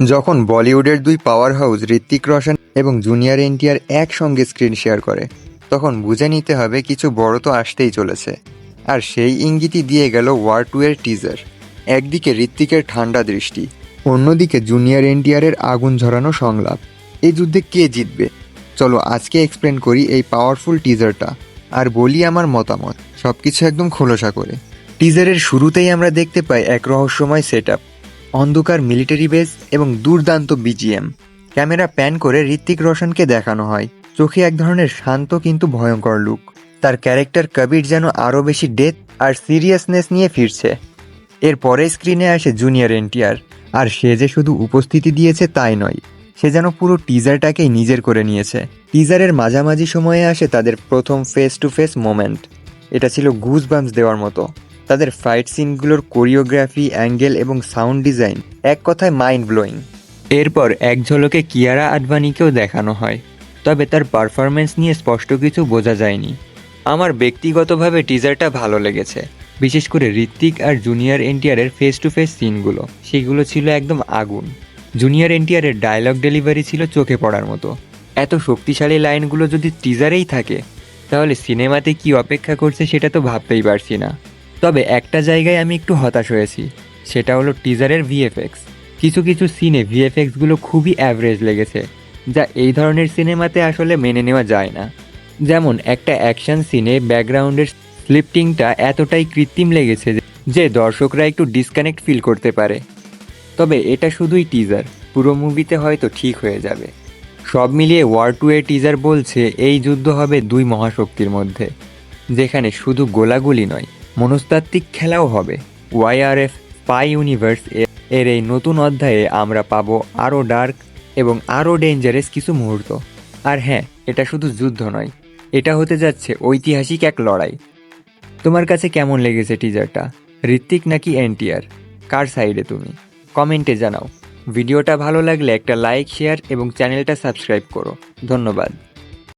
যখন বলিউডের দুই পাওয়ার হাউস ঋত্বিক রোশন এবং জুনিয়র এনটিআর একসঙ্গে স্ক্রিন শেয়ার করে, তখন বুঝে নিতে হবে কিছু বড় তো আসতেই চলেছে। আর সেই ইঙ্গিতই দিয়ে গেল ওয়ার টু এর টিজার একদিকে ঋত্বিকের ঠান্ডা দৃষ্টি, অন্যদিকে জুনিয়র এনটিআরের আগুন ঝরানো সংলাপ। এই যুদ্ধে কে জিতবে? চলো আজকে এক্সপ্লেন করি এই পাওয়ারফুল টিজারটা আর বলি আমার মতামত, সবকিছু একদম খোলসা করে। টিজারের শুরুতেই আমরা দেখতে পাই এক রহস্যময় সেট অন্ধকার মিলিটারি বেস এবং দুর্দান্ত বিজিএম। ক্যামেরা প্যান করে ঋত্বিক রোশনকে দেখানো হয়। চোখে এক ধরনের শান্ত কিন্তু ভয়ঙ্কর লুক। তার ক্যারেক্টার কবির যেন আরও বেশি ডেথ আর সিরিয়াসনেস নিয়ে ফিরছে। এরপরে স্ক্রিনে আসে জুনিয়র এনটিআর। আর সে যে শুধু উপস্থিতি দিয়েছে তাই নয়, সে যেন পুরো টিজারটাকেই নিজের করে নিয়েছে। টিজারের মাঝামাঝি সময়ে আসে তাদের প্রথম ফেস টু ফেস মোমেন্ট এটা ছিল গুজ বাম্পস দেওয়ার মতো। তাদের ফাইট সিনগুলোর কোরিওগ্রাফি অ্যাঙ্গেল এবং সাউন্ড ডিজাইন এক কথায় মাইন্ড ব্লোয়িং এরপর এক ঝলকে কিয়ারা আডবাণীকেও দেখানো হয়, তবে তার পারফরমেন্স নিয়ে স্পষ্ট কিছু বোঝা যায়নি। আমার ব্যক্তিগতভাবে টিজারটা ভালো লেগেছে, বিশেষ করে ঋত্বিক আর জুনিয়র এনটিআরের ফেস টু ফেস সিনগুলো সেগুলো ছিল একদম আগুন। জুনিয়র এনটিআরের ডায়লগ ডেলিভারি ছিল চোখে পড়ার মতো। এত শক্তিশালী লাইনগুলো যদি টিজারেই থাকে, তাহলে সিনেমাতে কি অপেক্ষা করছে সেটা তো ভাবতেই পারছি না। তবে একটা জায়গায় আমি একটু হতাশ হয়েছি, সেটা হলো টিজারের ভিএফএক্স কিছু কিছু সিনে ভিএফএক্সগুলো খুবই অ্যাভারেজ লেগেছে, যা এই ধরনের সিনেমাতে আসলে মেনে নেওয়া যায় না। যেমন একটা অ্যাকশন সিনে ব্যাকগ্রাউন্ডের স্লিপটিংটা এতটাই কৃত্রিম লেগেছে যে- দর্শকরা একটু ডিসকানেক্ট ফিল করতে পারে। তবে এটা শুধুই টিজার পুরো মুভিতে হয়তো ঠিক হয়ে যাবে। সব মিলিয়ে ওয়ার টু এ টিজার বলছে, এই যুদ্ধ হবে দুই মহাশক্তির মধ্যে, যেখানে শুধু গোলাগুলি নয় মনস্তাত্ত্বিক খেলাও হবে। ওয়াইআরএফ পাই ইউনিভার্স এর এই নতুন অধ্যায়ে আমরা পাবো আরও ডার্ক এবং আরও ডেঞ্জারাস কিছু মুহূর্ত। আর হ্যাঁ এটা শুধু যুদ্ধ নয়, এটা হতে যাচ্ছে ঐতিহাসিক এক লড়াই। তোমার কাছে কেমন লেগেছে টিজারটা ঋত্বিক নাকি এনটিআর? কার সাইডে তুমি? কমেন্টে জানাও। ভিডিওটা ভালো লাগলে একটা লাইক শেয়ার এবং চ্যানেলটা সাবস্ক্রাইব করো। ধন্যবাদ।